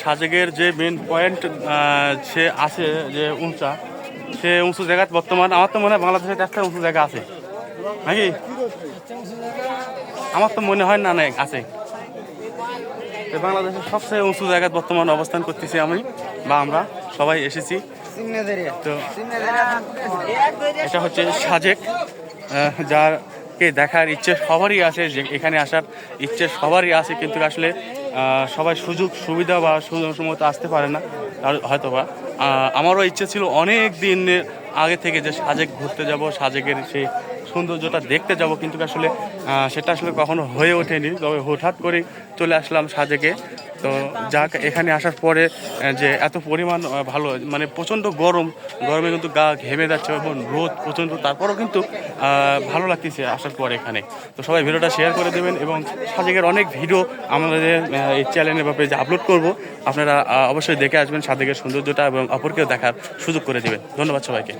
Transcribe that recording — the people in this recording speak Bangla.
সাজেকের যে মেন পয়েন্ট সে আছে যে উঁচা। সে উঁচু জায়গা বর্তমান, আমার তো মনে হয় বাংলাদেশের একটা উঁচু জায়গা আছে। নাকি? আমার তো মনে হয় না না আছে। বাংলাদেশের সবচেয়ে উঁচু জায়গায় বর্তমান অবস্থান করতেছি আমি বা আমরা, সবাই এসেছি। তো এটা হচ্ছে সাজেক যার যারকে দেখার ইচ্ছে সবারই আছে, যে এখানে আসার ইচ্ছে সবারই আছে, কিন্তু আসলে সবাই সুযোগ, সুবিধা বা সুযোগ মতো আসতে পারে না, আর হয়তো বা আমারও ইচ্ছে ছিল অনেক দিন আগে থেকে যে সাজেক ঘুরতে যাব, সাজেকের সেই সৌন্দর্যটা দেখতে যাব, কিন্তু আসলে সেটা আসলে কখনো হয়ে ওঠেনি। তবে হঠাৎ করে চলে আসলাম সাজেকে। তো যাক, এখানে আসার পরে যে এত পরিমাণ ভালো মানে প্রচণ্ড গরম, গরমে কিন্তু গা ঘেমে যাচ্ছে এবং রোদ প্রচণ্ড, তারপরেও কিন্তু ভালো লাগতেছে আসার পর এখানে। তো সবাই ভিডিওটা শেয়ার করে দেবেন এবং সাজেকের অনেক ভিডিও আমাদের এই চ্যানেলের বা যে আপলোড করব, আপনারা অবশ্যই দেখে আসবেন সাজেকের সৌন্দর্যটা এবং অপরকেও দেখার সুযোগ করে দেবেন। ধন্যবাদ সবাইকে।